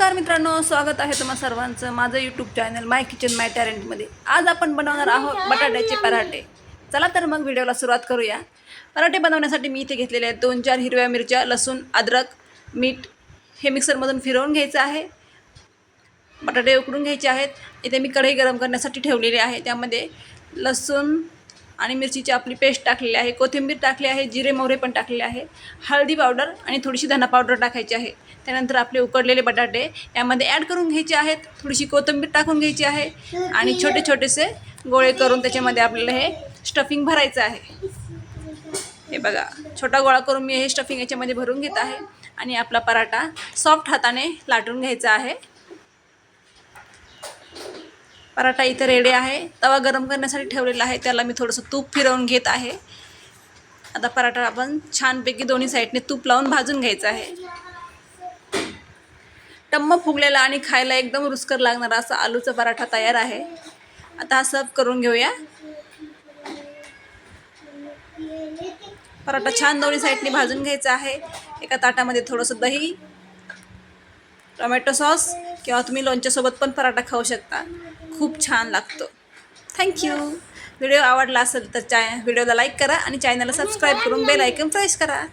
नमस्कार मित्रांनो स्वागत आहे तुम्हा सर्वांचं माझं YouTube channel my kitchen my टॅलेंटमध्ये आज आपण बनवणार आहोत बटाट्याचे पराठे. चला तर मग व्हिडिओला सुरुवात करूया. पराठे बनवण्यासाठी मी इथे घेतलेले आहेत दोन चार हिरव्या मिरच्या लसूण अद्रक मीठ. हे मिक्सरमधून फिरवून घ्यायचं आहे. बटाटे उकडून घ्यायचे आहेत. इथे मी कढई गरम करण्यासाठी ठेवलेली आहे. त्यामध्ये लसूण आणि मिरचीची आपली पेस्ट टाकलेली आहे कोथिंबीर टाकली आहे जिरे मोहरे पण टाकलेले आहे. हळदी पावडर आणि थोडीशी धना पावडर टाकायची आहे. त्यानंतर आपले उकडलेले बटाटे यामध्ये ॲड करून घ्यायचे आहेत. थोडीशी कोथिंबीर टाकून घ्यायची आहे आणि छोटे छोटेसे गोळे करून त्याच्यामध्ये आपल्याला हे स्टफिंग भरायचं आहे. हे बघा छोटा गोळा करून मी हे स्टफिंग याच्यामध्ये भरून घेत आहे आणि आपला पराठा सॉफ्ट हाताने लाटून घ्यायचा आहे. पराठा इथे रेडी आहे. तवा गरम करण्यासाठी ठेवलेला आहे. त्याला मी थोडंसं तूप फिरवून घेत आहे. आता पराठा आपण छानपैकी दोन्ही साईडने तूप लावून भाजून घ्यायचं आहे. टम्म फुगलेला आणि खायला एकदम रुचकर लागणारा असा आलूचा पराठा तयार आहे. आता हा सर्व करून घेऊया. पराठा छान दोन्ही साईडने भाजून घ्यायचा आहे. एका ताटामध्ये थोडंसं दही टोमॅटो सॉस किंवा तुम्ही लोणच्यासोबत पण पराठा खाऊ शकता. खूप छान लागतो. थँक्यू व्हिडिओ आवडला असेल तर चाय व्हिडिओला लाईक करा आणि चॅनलला सबस्क्राईब करून बेल आयकन प्रेस करा.